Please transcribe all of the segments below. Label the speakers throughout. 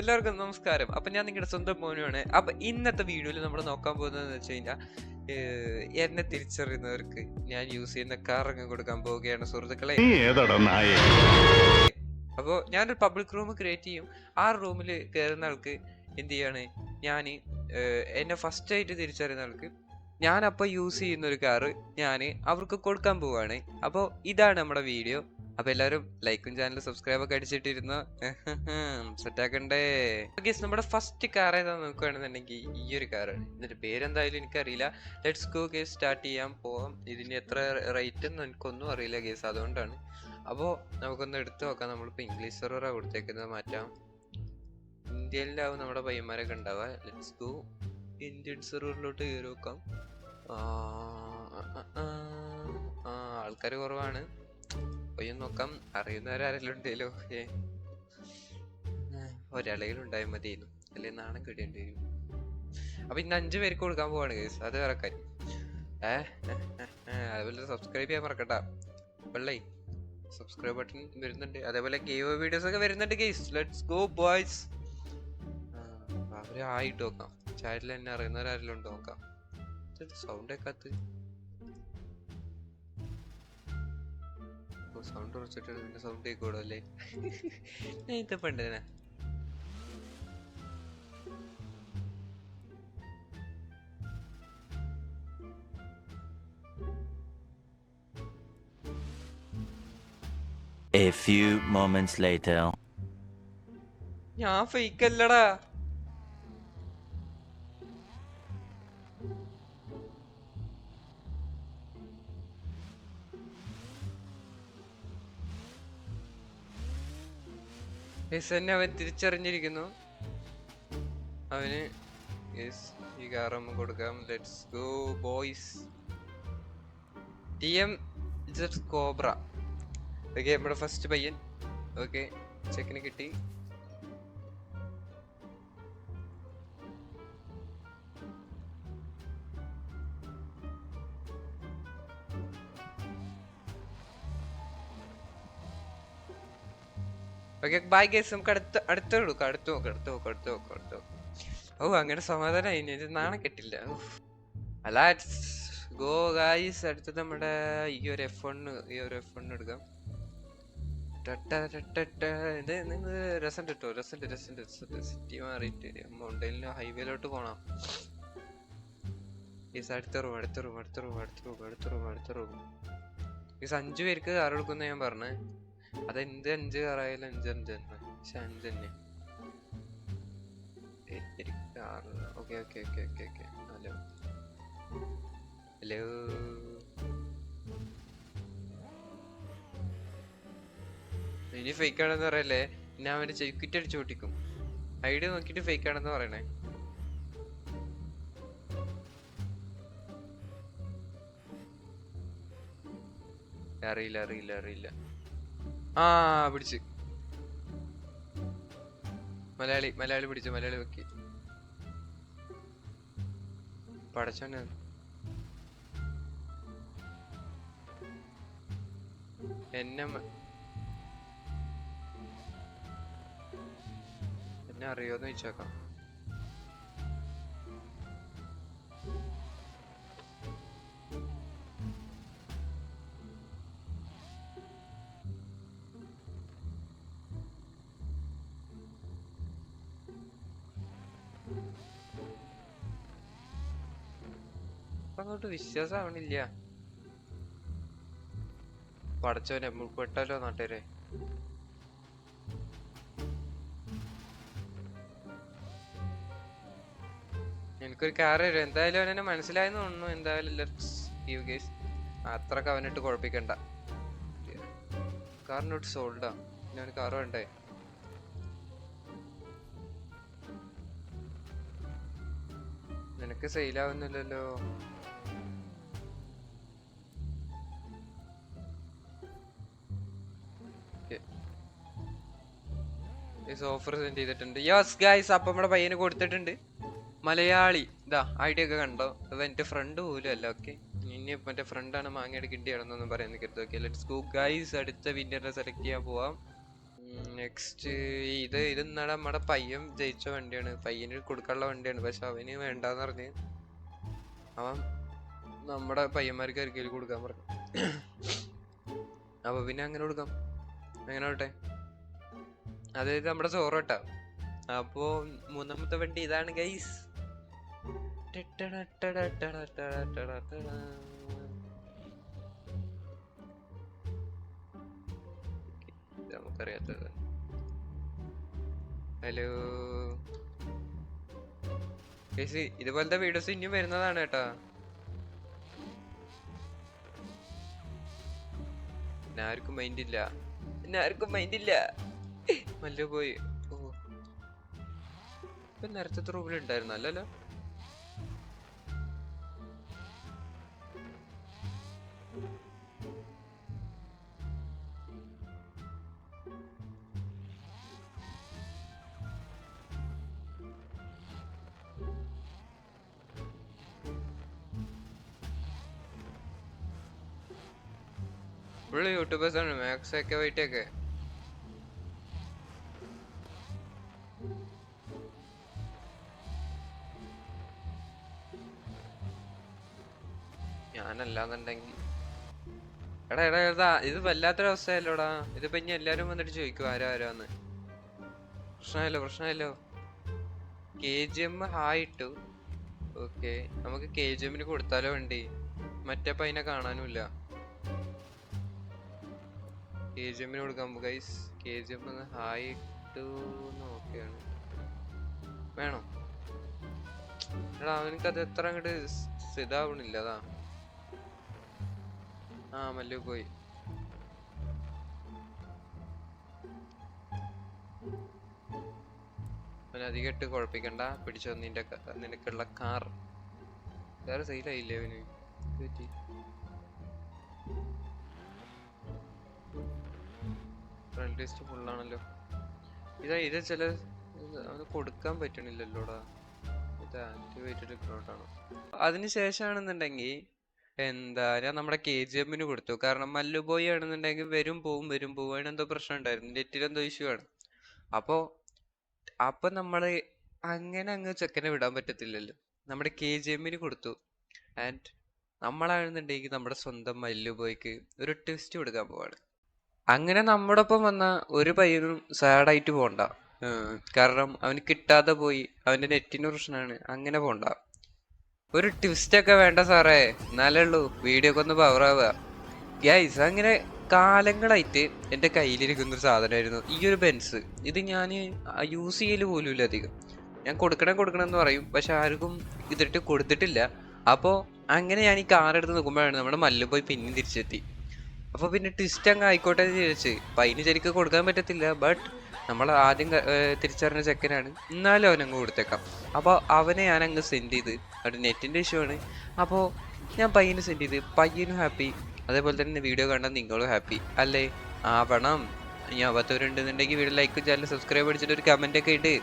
Speaker 1: എല്ലാവർക്കും നമസ്കാരം. അപ്പൊ ഞാൻ നിങ്ങളുടെ സ്വന്തം മോനുമാണ് അപ്പൊ ഇന്നത്തെ വീഡിയോയിൽ നമ്മൾ നോക്കാൻ പോകുന്നത് വെച്ച് കഴിഞ്ഞാൽ എന്നെ തിരിച്ചറിയുന്നവർക്ക് ഞാൻ യൂസ് ചെയ്യുന്ന കാർ അങ്ങ് കൊടുക്കാൻ പോവുകയാണ് സുഹൃത്തുക്കളെ. അപ്പോൾ ഞാനൊരു പബ്ലിക് റൂം ക്രിയേറ്റ് ചെയ്യും. ആ റൂമിൽ കയറുന്ന ആൾക്ക് എന്ത് ചെയ്യാണ് ഞാൻ എന്നെ ഫസ്റ്റ് ആയിട്ട് തിരിച്ചറിയുന്ന ആൾക്ക് ഞാൻ അപ്പോൾ യൂസ് ചെയ്യുന്ന ഒരു കാറ് ഞാൻ അവർക്ക് കൊടുക്കാൻ പോവാണ് അപ്പോൾ ഇതാണ് നമ്മുടെ വീഡിയോ. അപ്പോൾ എല്ലാവരും ലൈക്കും ചാനൽ സബ്സ്ക്രൈബ് ഒക്കെ അടിച്ചിട്ടിരുന്നു. സെറ്റാക്കണ്ടേ ഗീസ് നമ്മുടെ ഫസ്റ്റ് കാർ ഏതാ നോക്കുകയാണെന്നുണ്ടെങ്കിൽ ഈ ഒരു കാറാണ് ഇതിന്റെ പേരെന്തായാലും എനിക്കറിയില്ല. ലെറ്റ്സ് ഗോ കേസ് സ്റ്റാർട്ട് ചെയ്യാൻ പോവാം. ഇതിന് എത്ര റേറ്റ് എന്ന് എനിക്കൊന്നും അറിയില്ല കേസ് അതുകൊണ്ടാണ്. അപ്പോൾ നമുക്കൊന്ന് എടുത്തു നോക്കാം. നമ്മളിപ്പോൾ ഇംഗ്ലീഷ് സെർവറാണ് കൊടുത്തേക്കുന്നത് മാറ്റാം. ഇന്ത്യയിലാവും നമ്മുടെ പയ്യന്മാരൊക്കെ ഉണ്ടാവുക. ലെറ്റ്സ് ഗോ ഇന്ത്യൻ സെർവറിലോട്ട് കയറി നോക്കാം. ആൾക്കാർ കുറവാണ്. പയ്യൻ നോക്കാം. അറിയുന്നവരാരെങ്കിലും ഉണ്ടല്ലോ ഏ. ഒരാളെങ്കിലും ഉണ്ടായാൽ മതിയായിരുന്നു. അല്ലെ നാണം കിടേണ്ടി വരും. അപ്പൊ ഇന്ന് അഞ്ചു പേർക്ക് കൊടുക്കാൻ പോവാണ് കേസ് അത് വേറെ കാര്യം. ഏ അതുപോലെ സബ്സ്ക്രൈബ് ചെയ്യാൻ മറക്കട്ടാ വെള്ളേ സബ്സ്ക്രൈബ് ബട്ടൺ വരുന്നുണ്ട്. അതേപോലെ ഗെയിം വീഡിയോസ് ഒക്കെ വരുന്നുണ്ട് ഗെയ്സ് ലെറ്റ്സ് ഗോ ബോയ്സ് അവരെ ആയിട്ട് നോക്കാം. ചാറ്റിൽ എന്നെ അറിയുന്നവരാരെങ്കിലും നോക്കാം. സൗണ്ട് കേക്കാത്ത സൗണ്ട് കുറച്ചിട്ട് നിന്റെ സൗണ്ട് കേൾക്കൂടോ അല്ലേ ഞാൻ ഇത് പണ്ടേനാ
Speaker 2: A few moments later.
Speaker 1: ഞാൻ ഫേക്ക് അല്ലടാ. യെസ് എന്നെ അവൻ തിരിച്ചറിഞ്ഞിരിക്കുന്നു. അവന് യെസ് ഈ കാർ നമുക്ക് കൊടുക്കാം. Let's go boys T M cobra okay നമ്മുടെ ഫസ്റ്റ് പയ്യൻ. ഓക്കെ ചെക്കിന് കിട്ടി. ഓക്കെ ബൈ ഗേസ് നമുക്ക് അടുത്ത അടുത്ത കൊടുക്കാം അടുത്ത് നോക്കാം അടുത്ത് നോക്കാം അടുത്ത് നോക്കാം അടുത്ത് നോക്കാം. ഓ അങ്ങനെ സമാധാനം ഇനി ഇത് നാണം കെട്ടില്ല. അല്ല ഗോ ഗായ്സ് അടുത്ത് നമ്മുടെ ഈ ഒരു എഫ് വണ് ഈ ഒരു എഫ് വണ് എടുക്കാം. ഇത് നിങ്ങൾ രസം കിട്ടോ? രസം സിറ്റി മാറിയിട്ട് മൗണ്ടൈനിൽ ഹൈവേയിലോട്ട് പോണം. ഈസ് അടുത്ത റൂം അടുത്ത റൂം അടുത്ത റൂം അടുത്ത റൂം അടുത്ത റൂം അടുത്ത റൂം ഈസ് അഞ്ചു പേർക്ക് കാർ കൊടുക്കുന്ന ഞാൻ പറഞ്ഞേ. അതെന്ത് അഞ്ച് കാറായാലും അഞ്ച് അഞ്ച് തന്നെ പക്ഷെ അഞ്ച് തന്നെ okay okay okay okay okay. Hello. Hello. ഇനി ഫേക്ക് ആണെന്ന് പറയല്ലേ? ഞാൻ അവന്റെ ചെക്കിറ്റ് അടിച്ചു പൊട്ടിക്കും. ഐഡിയ നോക്കിട്ട് ഫേക്ക് ആണെന്ന് പറയണേ. അറിയില്ല അറിയില്ല അറിയില്ല. ആ പിടിച്ച്. മലയാളി മലയാളി പിടിച്ചു മലയാളി വെക്കി. പടച്ചോനെ. എന്നെ എന്നെ അറിയോന്ന് ചോദിച്ചേക്കാം അങ്ങോട്ട് വിശ്വാസമാവണില്ല പടച്ചവനെ പെട്ടല്ലോ നാട്ടുകാരെ? എനിക്കൊരു കാറ് തരും എന്തായാലും അവനെ മനസ്സിലായെന്ന് തോന്നുന്നു. എന്തായാലും ലെറ്റ്സ് അത്രയ്ക്ക് അവനിട്ട് കുഴപ്പിക്കണ്ട. കാറിനോട്ട് സോൾഡാ അവന് കാർ വേണ്ടേ? നിനക്ക് സെയിലാവുന്നില്ലല്ലോ ഓഫർ സെൻഡ് ചെയ്തിട്ടുണ്ട്. യെസ് ഗൈസ് അപ്പം നമ്മുടെ പയ്യന് കൊടുത്തിട്ടുണ്ട്. മലയാളി ഇതാ ഐഡിയ ഒക്കെ കണ്ടോ? അത് എന്റെ ഫ്രണ്ട് പോലും അല്ല ഓക്കെ ഇനി മറ്റേ ഫ്രണ്ടാണ് മാങ്ങയുടെ കിട്ടിയാണെന്നൊന്നും പറയാൻ നിൽക്കരുത് ഓക്കെ ലെറ്റ്സ് ഗോ ഗൈസ് അടുത്ത വിന്നറിനെ സെലക്ട് ചെയ്യാൻ പോവാം. നെക്സ്റ്റ് ഇത് ഇത് ഇന്നാളെ നമ്മുടെ പയ്യൻ ജയിച്ച വണ്ടിയാണ്. പയ്യന് കൊടുക്കാനുള്ള വണ്ടിയാണ് പക്ഷെ അവന് വേണ്ടാന്ന് പറഞ്ഞ് അവൻ നമ്മുടെ പയ്യന്മാർക്ക് ആർക്കെങ്കിലും കൊടുക്കാൻ പറഞ്ഞു. അപ്പൊ പിന്നെ അങ്ങനെ കൊടുക്കാം. അങ്ങനെ ആവട്ടെ. അത് നമ്മുടെ ചോറ് കേട്ടോ അപ്പോ മൂന്നാമത്തെ വണ്ടി ഇതാണ് ഗൈസ് നമുക്കറിയാത്തത് ഹലോ. ഗൈസ് ഇതുപോലത്തെ വീഡിയോസ് ഇനിയും വരുന്നതാണ് കേട്ടോ. ആർക്കും മൈൻഡ് ഇല്ല. ആർക്കും മൈൻഡില്ല മല്ല പോയി ഓ ഇപ്പൊ നേരത്തെ റൂമിൽ ഉണ്ടായിരുന്നു അല്ലല്ലോ ഫുള്ള് യൂട്യൂബേഴ്സ് ആണ്. മാക്സ് ഒക്കെ വൈറ്റൊക്കെ ഞാനല്ലാന്നുണ്ടെങ്കിൽ എടാ എടാ എടാ ഇത് വല്ലാത്തൊരവസ്ഥയല്ലോടാ ഇതിപ്പോ ഇനി എല്ലാരും വന്നിട്ട് ചോദിക്കും ആരാ ആരാന്ന്. പ്രശ്നമല്ലോ പ്രശ്നമല്ലോ കെ ജി എം ഹായ് ഇട്ടു. ഓക്കെ നമുക്ക് കെ ജി എമ്മിന് കൊടുത്താലോ വണ്ടി? മറ്റേ പൈനെ കാണാനുമില്ല. കെ ജി എമ്മിന് കൊടുക്കാൻ guys K G M hi ഇട്ടു നോക്കിയാണ് വേണോ? എടാ അവനക്കത് എത്ര അങ്ങോട്ട് ഇതാവണില്ല അതാ. ആ മല്ലു പോയി. അധികം ഇട്ട് കുഴപ്പിക്കണ്ട. പിടിച്ചോ നിന്റെ നിനക്കുള്ള കാർ. വേറെ സെയിലായില്ലേ അവന്? ഫ്രണ്ട് ലിസ്റ്റ് ആണല്ലോ. ഇതാ ഇത് ചില അവന് കൊടുക്കാൻ പറ്റണില്ലല്ലോടാ. ഇത് ആക്ടിവേറ്റഡ് ആണ്. അതിനുശേഷമാണെന്നുണ്ടെങ്കിൽ എന്താ ഞാൻ നമ്മുടെ കെ ജി എമ്മിന് കൊടുത്തു. കാരണം മല്ലു ബോയ് ആണെന്നുണ്ടെങ്കിൽ വരും പോവും വരും പോവും. അതിന് എന്തോ പ്രശ്നം ഉണ്ടായിരുന്നു. നെറ്റിൽ എന്തോ ഇഷ്യൂ ആണ്. അപ്പോ അപ്പൊ നമ്മൾ അങ്ങനെ അങ്ങ് ചെക്കനെ വിടാൻ പറ്റത്തില്ലല്ലോ. നമ്മുടെ കെ ജി എമ്മിന് കൊടുത്തു. ആൻഡ് നമ്മളാണെന്നുണ്ടെങ്കിൽ നമ്മുടെ സ്വന്തം മല്ലു ബോയ്ക്ക് ഒരു ട്വിസ്റ്റ് കൊടുക്കാൻ പോവാണ്. അങ്ങനെ നമ്മുടെ ഒപ്പം വന്ന ഒരു പയ്യനും സാഡായിട്ട് പോണ്ട. കാരണം അവന് കിട്ടാതെ പോയി. അവന്റെ നെറ്റിന് പ്രശ്നമാണ് അങ്ങനെ പോണ്ട. ഒരു ട്വിസ്റ്റ് ഒക്കെ വേണ്ട സാറേ. എന്നാലേ ഉള്ളൂ. വീഡിയോ ഒക്കെ ഒന്ന് പവർ ആവുക. ഗൈസ് അങ്ങനെ കാലങ്ങളായിട്ട് എന്റെ കയ്യിലിരിക്കുന്ന ഒരു സാധനമായിരുന്നു. ഈ ഒരു ബെൻസ് ഇത് ഞാൻ യൂസ് ചെയ്യൽ പോലും ഇല്ല അധികം. ഞാൻ കൊടുക്കണം കൊടുക്കണം എന്ന് പറയും. പക്ഷെ ആർക്കും ഇതിട്ട് കൊടുത്തിട്ടില്ല. അപ്പോൾ അങ്ങനെ ഞാൻ ഈ കാർ എടുത്ത് നോക്കുമ്പോഴാണ് നമ്മുടെ മല്ലു പോയി പിന്നെയും തിരിച്ചെത്തി. അപ്പൊ പിന്നെ ട്വിസ്റ്റ് അങ്ങ് ആയിക്കോട്ടെ എന്ന് ചോദിച്ചു അപ്പൊ അതിന് ശരിക്കും കൊടുക്കാൻ പറ്റത്തില്ല. ബട്ട് നമ്മൾ ആദ്യം തിരിച്ചറിഞ്ഞ ചെക്കനാണ് എന്നാലും അവനങ്ങ് കൊടുത്തേക്കാം. അപ്പോൾ അവനെ ഞാൻ അങ്ങ് സെൻഡ് ചെയ്ത്. അവിടെ നെറ്റിന്റെ ഇഷ്യൂ ആണ്. അപ്പോൾ ഞാൻ പയ്യന് സെൻഡ് ചെയ്ത്. പയ്യനും ഹാപ്പി അതേപോലെ തന്നെ വീഡിയോ കണ്ടാൽ നിങ്ങളും ഹാപ്പി അല്ലേ? ആവണം. ഇനി അവത്തവരുണ്ടെന്നുണ്ടെങ്കിൽ വീഡിയോ ലൈക്കും ചാനൽ സബ്സ്ക്രൈബ് അടിച്ചിട്ട് ഒരു കമന്റ് ഒക്കെ ഇട്ട്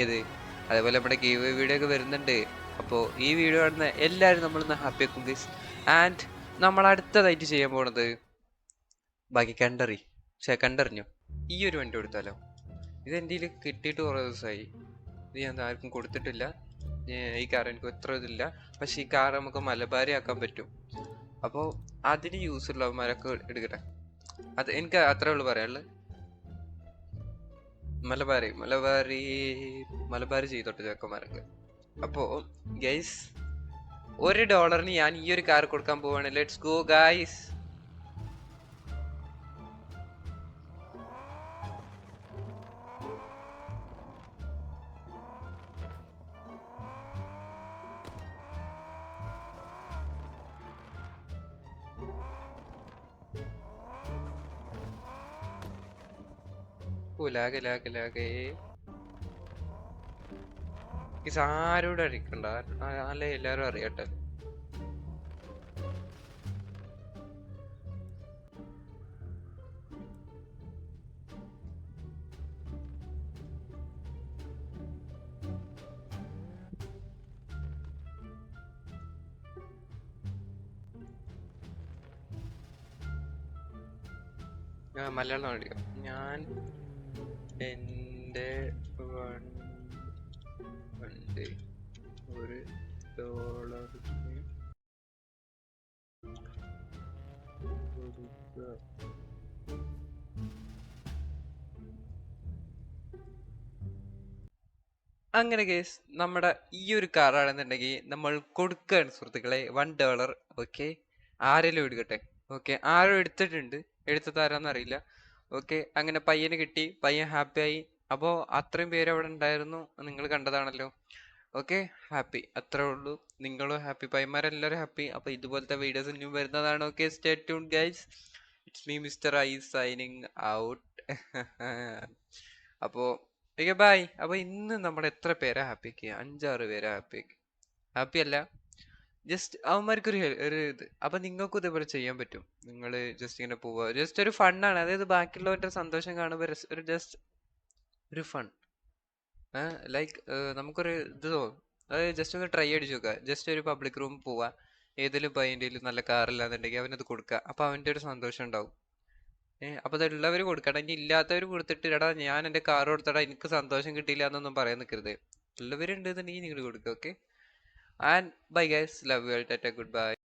Speaker 1: ഏത്? അതേപോലെ നമ്മുടെ ഗീവ് വീഡിയോ ഒക്കെ വരുന്നുണ്ട്. അപ്പോൾ ഈ വീഡിയോ കാണുന്ന എല്ലാവരും നമ്മളൊന്ന് ഹാപ്പി ആക്കും ഗൈസ് ആൻഡ് നമ്മൾ അടുത്തതായിട്ട് ചെയ്യാൻ പോണത് ബാക്കി കണ്ടറി പക്ഷേ കണ്ടറിഞ്ഞു ഈ ഒരു വണ്ടി കൊടുത്താലോ? ഇത് എന്റെ കയ്യിൽ കിട്ടിയിട്ട് കുറേ ദിവസമായി ഇത് ഞാൻ ആർക്കും കൊടുത്തിട്ടില്ല. ഈ കാർ എനിക്ക് എത്ര ഇതില്ല. പക്ഷെ ഈ കാർ നമുക്ക് മലബാരി ആക്കാൻ പറ്റും. അപ്പോൾ അതിന് യൂസ് ഉള്ളവന്മാരൊക്കെ എടുക്കട്ടെ. അത് എനിക്ക് അത്രേ ഉള്ളൂ പറയാനുള്ളത് മലബാരി മലബാരി മലബാരി ചെയ്തോട്ടെ ചെക്കന്മാരൊക്കെ. അപ്പോ ഗൈസ് ഒരു ഡോളറിന് ഞാൻ ഈ ഒരു കാർ കൊടുക്കാൻ പോവാണ്. Let's go guys lag lag lag. ഇത് ആരോട് അടിക്കണ്ട. അല്ലേ എല്ലാരും അറിയട്ടെ. മലയാളം അടിക്കാം. ഞാൻ എന്റെ വണ്ടി. ഒരു ഡോളറിന് അങ്ങനെ കേസ് നമ്മുടെ ഈ ഒരു കാറാണെന്നുണ്ടെങ്കിൽ നമ്മൾ കൊടുക്കുകയാണ് സുഹൃത്തുക്കളെ വൺ ഡോളർ ഓക്കെ ആരെങ്കിലും എടുക്കട്ടെ? ഓക്കെ ആരും എടുത്തിട്ടുണ്ട്. എടുത്തത് ആരാന്ന് അറിയില്ല. ഓക്കെ അങ്ങനെ പയ്യന് കിട്ടി പയ്യൻ ഹാപ്പി ആയി. അപ്പോൾ അത്രയും പേര് അവിടെ ഉണ്ടായിരുന്നു നിങ്ങൾ കണ്ടതാണല്ലോ. ഓക്കെ ഹാപ്പി അത്രേ ഉള്ളൂ. നിങ്ങളും ഹാപ്പി പയ്യന്മാരെല്ലാവരും ഹാപ്പി അപ്പോൾ ഇതുപോലത്തെ വീഡിയോസ് ഇനിയും വരുന്നതാണ്. Okay stay tune guys it's me mister I signing out അപ്പോൾ ഓക്കെ ബൈ അപ്പോൾ ഇന്ന് നമ്മൾ എത്ര പേരെ ഹാപ്പി ആക്കി അഞ്ചാറ് പേരെ ഹാപ്പി ആക്കി ഹാപ്പി അല്ല. ജസ്റ്റ് അവന്മാർക്ക് ഒരു ഒരു ഇത്. അപ്പൊ നിങ്ങൾക്കും ഇതേപോലെ ചെയ്യാൻ പറ്റും. നിങ്ങൾ ജസ്റ്റ് ഇങ്ങനെ പോവുക. ജസ്റ്റ് ഒരു ഫണ്ണാണ് അതായത് ബാക്കിയുള്ളവരുടെ സന്തോഷം കാണുമ്പോൾ ഒരു ജസ്റ്റ് ഒരു ഫൺ ലൈക്ക് നമുക്കൊരു ഇത് തോന്നും. അതായത് ജസ്റ്റ് ഒന്ന് ട്രൈ അടിച്ച് നോക്കുക. ജസ്റ്റ് ഒരു പബ്ലിക് റൂം പോവുക. ഏതെങ്കിലും പയ്യന്റെ നല്ല കാറില്ലാന്നുണ്ടെങ്കിൽ അവനത് കൊടുക്കുക. അപ്പൊ അവന്റെ ഒരു സന്തോഷം ഉണ്ടാവും. ഏഹ് അപ്പൊ അതുള്ളവർ കൊടുക്കണം ഇനി ഇല്ലാത്തവർ കൊടുത്തിട്ട് എടാ ഞാൻ എന്റെ കാർ കൊടുത്തടാ എനിക്ക് സന്തോഷം കിട്ടിയില്ല എന്നൊന്നും പറയാൻ നിൽക്കരുത് എന്നുണ്ടെങ്കിൽ നിങ്ങൾ കൊടുക്കുക okay And bye, guys. Love you all. Tata. Goodbye.